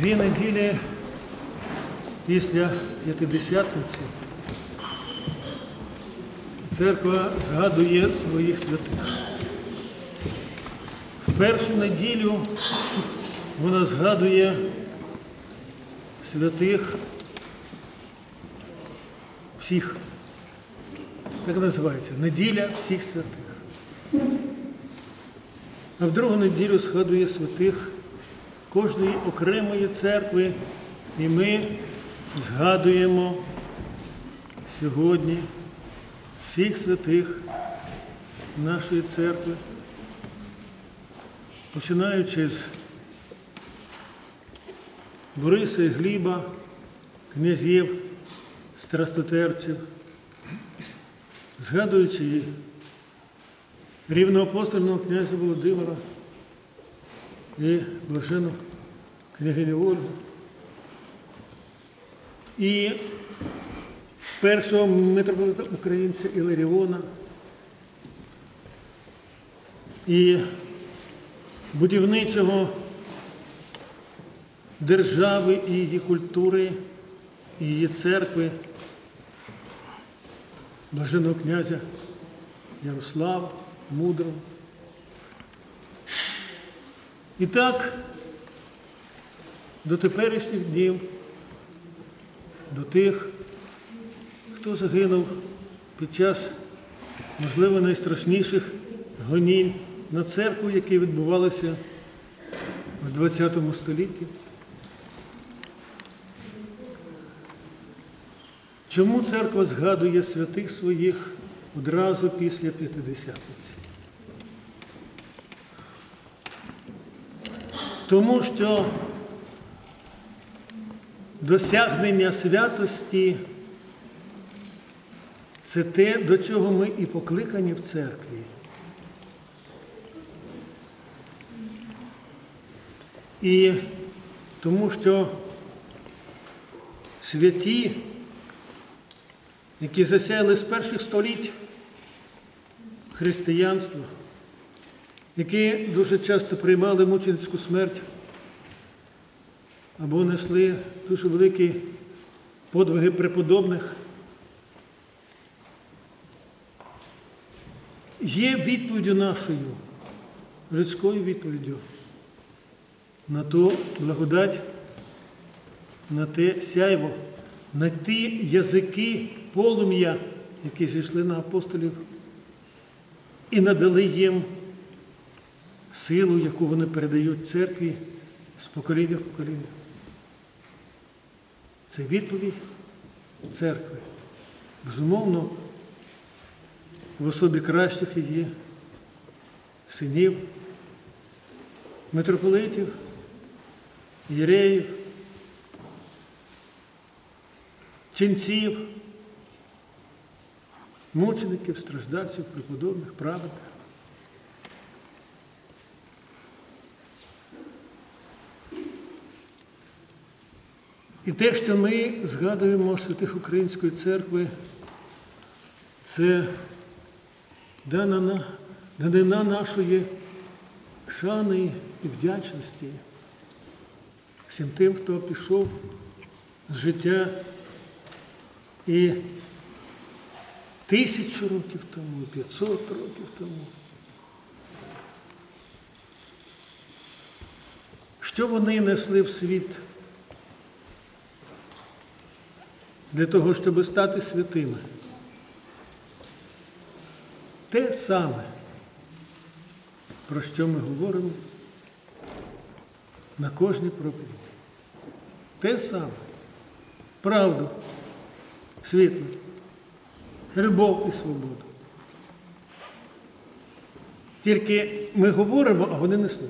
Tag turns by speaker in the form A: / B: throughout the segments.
A: Дві неділі після П'ятидесятниці церква згадує своїх святих. В першу неділю вона згадує святих всіх. Так називається неділя всіх святих. А в другу неділю згадує святих кожної окремої церкви, і ми згадуємо сьогодні всіх святих нашої церкви, починаючи з Бориса і Гліба, князів, страстотерців, згадуючи рівноапостольного князя Володимира і блажену княгиню Ольгу. І першого митрополита українця Іларіона, і будівничого держави і її культури, і її церкви, блаженого князя Ярослава, мудрого. І так, до теперішніх днів, до тих, хто загинув під час, можливо, найстрашніших гонінь на церкву, які відбувалися в ХХ столітті. Чому церква згадує святих своїх одразу після П'ятидесятниці? Тому що досягнення святості це те, до чого ми і покликані в церкві. І тому що святі, які засяяли з перших століть християнства, які дуже часто приймали мученицьку смерть або несли дуже великі подвиги преподобних, є відповіддю нашою, людською відповіддю на ту благодать, на те сяйво, на ті язики полум'я, які зійшли на апостолів, і надали їм силу, яку вони передають церкві з покоління в покоління. Це відповідь церкви. Безумовно, в особі кращих її синів, митрополитів, єреїв, ченців, мучеників, страждальців, преподобних, праведних. І те, що ми згадуємо святих Української церкви, це данина нашої шани і вдячності всім тим, хто пішов з життя і тисячу років тому, і 500 років тому. Що вони несли в світ для того, щоб стати святими? Те саме, про що ми говоримо на кожній проповіді. Те саме. Правду, світло, любов і свободу. Тільки ми говоримо, а вони несли.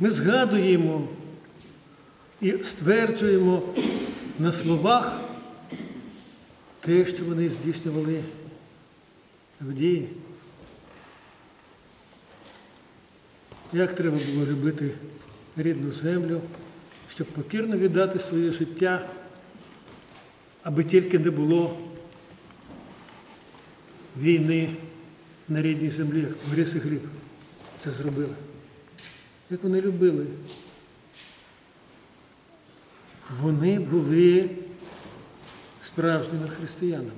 A: Ми згадуємо і стверджуємо на словах те, що вони здійснювали в дії. Як треба було любити рідну землю, щоб покірно віддати своє життя, аби тільки не було війни на рідній землі, як Борис і Гліб це зробили. як вони любили. Вони були справжніми християнами.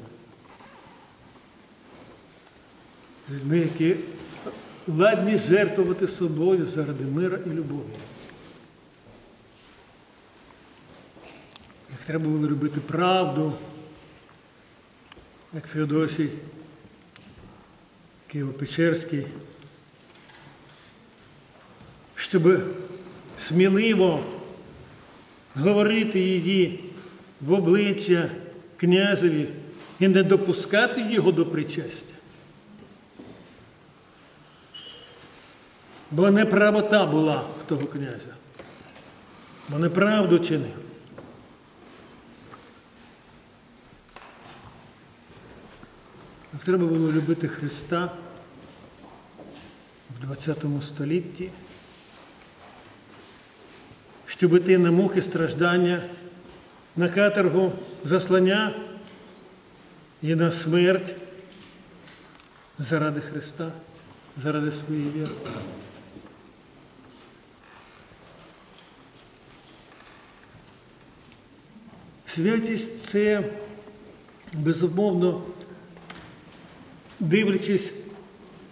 A: Людьми, які ладні жертвувати собою заради мира і любові. Їх треба було робити правду, як Феодосій Києво-Печерський, щоб сміливо говорити її в обличчя князеві і не допускати його до причастя. Бо неправота була в того князя, бо неправду чинив. Як Треба було любити Христа в 20 столітті, щоб іти на муки страждання, на каторгу заслання і на смерть заради Христа, заради своєї віри. Святість це безумовно, дивлячись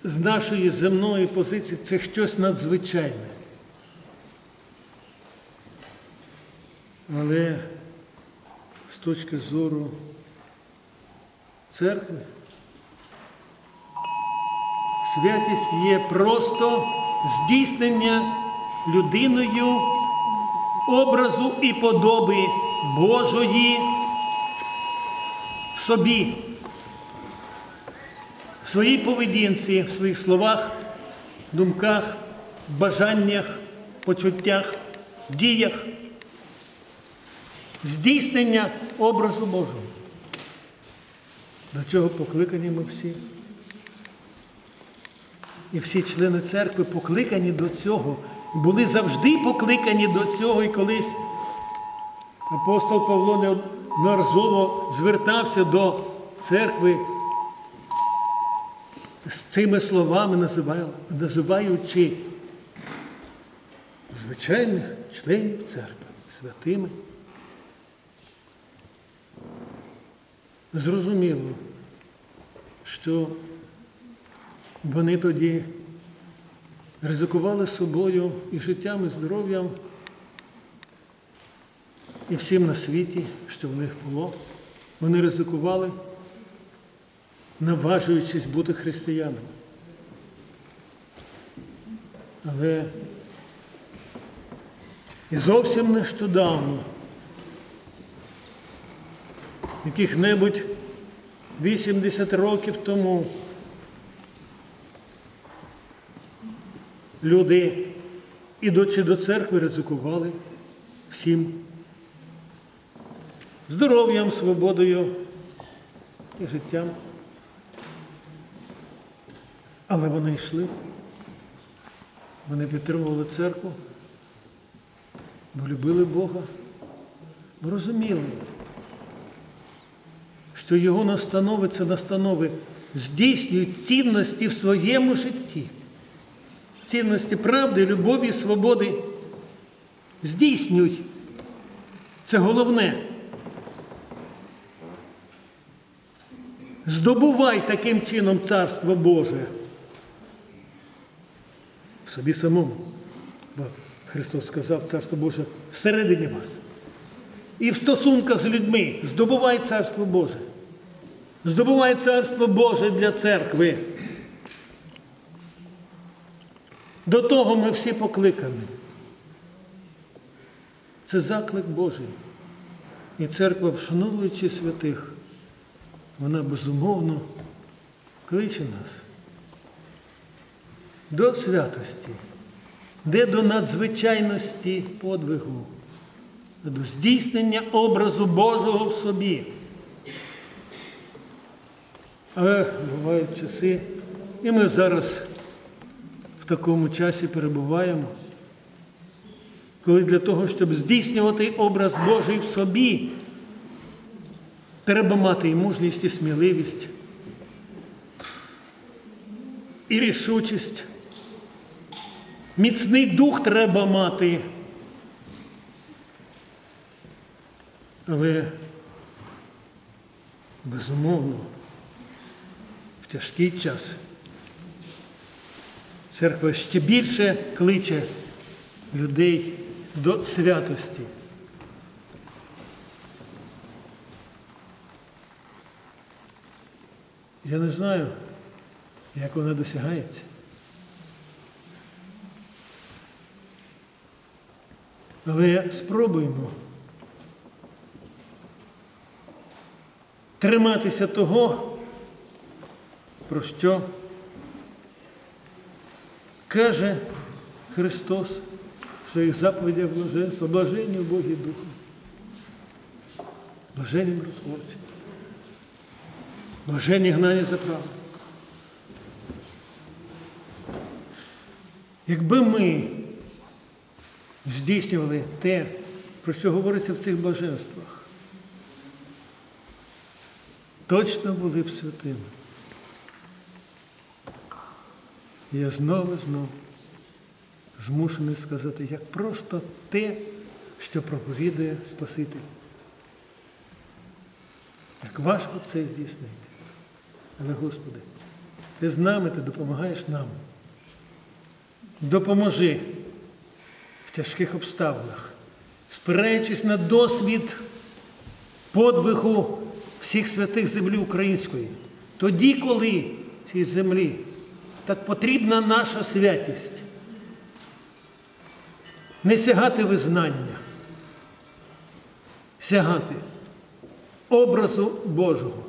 A: з нашої земної позиції, це щось надзвичайне. Але з точки зору церкви, святість є просто здійснення людиною образу і подоби Божої в собі, в своїй поведінці, в своїх словах, думках, бажаннях, почуттях, діях, здійснення образу Божого. До чого покликані ми всі. І всі члени церкви покликані до цього, були завжди покликані до цього і колись. Апостол Павло неодноразово звертався до церкви з цими словами, називаючи звичайних членів церкви святими. Зрозуміло, що вони тоді ризикували собою і життям, і здоров'ям, і всім на світі, що в них було. Вони ризикували, наважуючись бути християнами. Але і зовсім нещодавно, яких-небудь 80 років тому, люди, ідучи до церкви, ризикували всім здоров'ям, свободою і життям. Але вони йшли, вони підтримували церкву, бо любили Бога, бо розуміли, що його настанови це настанови здійснюють цінності в своєму житті. Цінності правди, любові, свободи здійснюють. Це головне. Здобувай таким чином Царство Боже в собі самому. Бо Христос сказав, Царство Боже всередині вас. І в стосунках з людьми здобувай Царство Боже. Здобувай Царство Боже для церкви. До того ми всі покликані. Це заклик Божий. І церква, вшановуючи святих, вона безумовно кличе нас до святості, де до надзвичайності подвигу, до здійснення образу Божого в собі. Але бувають часи, і ми зараз в такому часі перебуваємо, коли для того, щоб здійснювати образ Божий в собі, треба мати і мужність, і сміливість, і рішучість, Міцний дух треба мати. Але безумовно, тяжкий час церква ще більше кличе людей до святості. Я не знаю, як вона досягається. Але спробуємо триматися того, про що каже Христос в своїх заповідях блаженства, блаженні в Богі Духом, блаженні миротворці, блаженні гнані за правду. Якби ми здійснювали те, про що говориться в цих блаженствах, точно були б святими. Я знову знову змушений сказати, як просто те, що проповідує Спаситель. Як важко це здійснити. Але, Господи, Ти з нами, Ти допомагаєш нам. Допоможи в тяжких обставинах, спираючись на досвід подвигу всіх святих землі української. Тоді, коли цій землі так потрібна наша святість, не сягати визнання, сягати образу Божого,